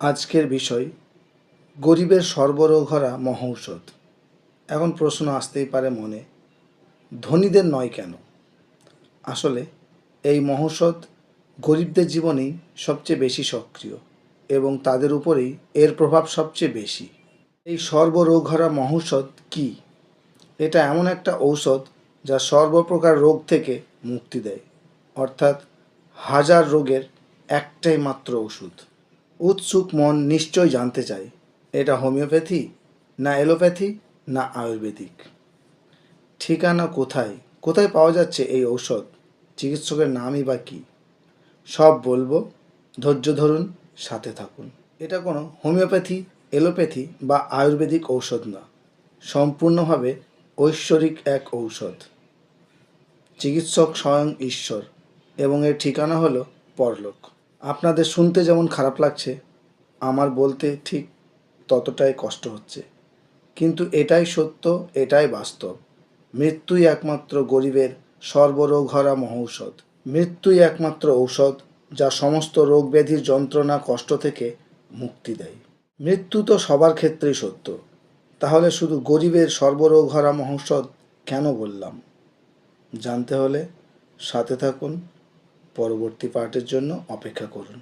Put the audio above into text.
আজকের বিষয়, গরিবের সর্বরোগহরা মহৌষধ এখন প্রশ্ন আসতেই পারে মনে, ধনীদের নয় কেন? আসলে এই মহৌষধ গরিবদের জীবনেই সবচেয়ে বেশি সক্রিয় এবং তাদের উপরেই এর প্রভাব সবচেয়ে বেশি। এই সর্বরোগহরা মহৌষধ কী? এটা এমন একটা ঔষধ যা সর্বপ্রকার রোগ থেকে মুক্তি দেয়, অর্থাৎ হাজার রোগের একটাই মাত্র ওষুধ উৎসুক মন নিশ্চয় জানতে চায়, এটা হোমিওপ্যাথি না এলোপ্যাথি না আয়ুর্বেদিক। ঠিকানা কোথায়? কোথায় পাওয়া যাচ্ছে এই ঔষধ? চিকিৎসকের নামই বা কী? সব বলব, ধৈর্য ধরুন, সাথে থাকুন। এটা কোনো হোমিওপ্যাথি এলোপ্যাথি বা আয়ুর্বেদিক ঔষধ না। সম্পূর্ণভাবে ঐশ্বরিক এক ঔষধ। চিকিৎসক স্বয়ং ঈশ্বর এবং এর ঠিকানা হলো পরলোক। আপনাদের শুনতে যেমন খারাপ লাগছে, আমার বলতে ঠিক ততটাই কষ্ট হচ্ছে। কিন্তু এটাই সত্য, এটাই বাস্তব। মৃত্যুই একমাত্র গরিবের সর্বরোগহরা মহৌষধ। মৃত্যুই একমাত্র ঔষধ যা সমস্ত রোগ ব্যাধির যন্ত্রণা কষ্ট থেকে মুক্তি দেয়। মৃত্যু তো সবার ক্ষেত্রেই সত্য। তাহলে শুধু গরিবের সর্বরোগহরা মহৌষধ কেন বললাম? জানতে হলে সাথে থাকুন। পরবর্তী পার্টের জন্য অপেক্ষা করুন।